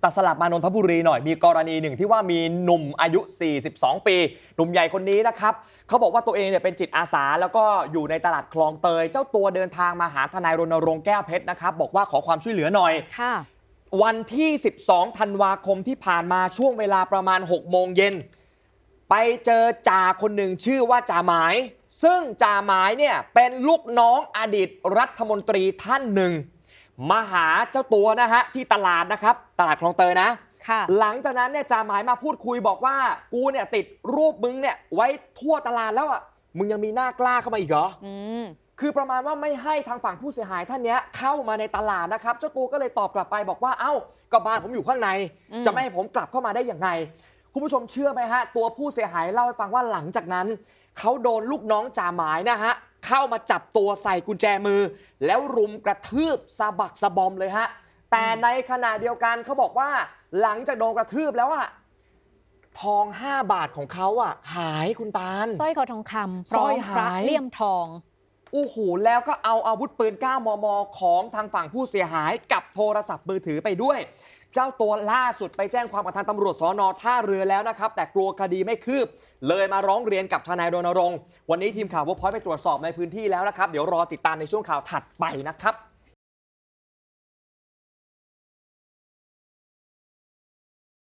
แต่สลับมานนทบุรีหน่อยมีกรณีหนึ่งที่ว่ามีหนุ่มอายุ 42 ปีหนุ่มใหญ่คนนี้นะครับเขาบอกว่าตัวเองเนี่ยเป็นจิตอาสา แล้วก็อยู่ในตลาดคลองเตย เจ้าตัวเดินทางมาหาทนายรณรงค์แก้วเพชรนะครับบอกว่าขอความช่วยเหลือหน่อยค่ะวันที่ 12 ธันวาคมที่ผ่านมาช่วงเวลาประมาณ 6 โมงเย็น ไปเจอจ่าคนหนึ่งชื่อว่าจ่าหมาย ซึ่งจ่าหมายเนี่ยเป็นลูกน้องอดีตรัฐมนตรีท่านหนึ่ง มาหาเจ้าตัวนะฮะที่ตลาดนะครับ ตลาดคลองเตยนะ ค่ะหลังจากนั้นเนี่ยจ่าหมายมาพูดคุยบอกว่ากูเนี่ยติดรูปมึงเนี่ยไว้ทั่วตลาดแล้วอะมึงยังมีหน้ากล้าเข้ามาอีกเหรอ อืมคือประมาณว่าไม่ให้ทางฝั่งผู้เสียหายท่านเนี้ยเข้ามาในตลาดนะครับ เจ้าตัวก็เลยตอบกลับไปบอกว่าเอ้าก็บ้านผมอยู่ข้างในอืมจะไม่ให้ผมกลับเข้ามาได้อย่างไง คุณผู้ชมเชื่อไหมฮะ ตัวผู้เสียหายเล่าให้ฟังว่าหลังจากนั้น เขาโดนลูกน้องจ่าหมายนะฮะ เข้ามาจับตัวใส่กุญแจมือ แล้วรุมกระทืบสะบักสะบอมเลยฮะ แต่ในขณะเดียวกันเขาบอกว่า หลังจากโดนกระทืบแล้วอะทอง 5 บาทของเขาอะหายคุณตาลสร้อยคอทองคำพสร้ร้ออยมพระหายเลี่ยมทอง โอ้โหแล้วก็เอาอาวุธปืน 9 มม ของทางฝั่งผู้เสียหายกับโทรศัพท์มือถือไปด้วย เจ้าตัวล่าสุดไปแจ้งความกับทางตำรวจสอนอท่าเรือแล้วนะครับ แต่กลัวคดีไม่คืบ เลยมาร้องเรียนกับทนายรณรงค์ วันนี้ทีมข่าววพอยไปตรวจสอบในพื้นที่แล้วนะครับ เดี๋ยวรอติดตามในช่วงข่าวถัดไปนะครับ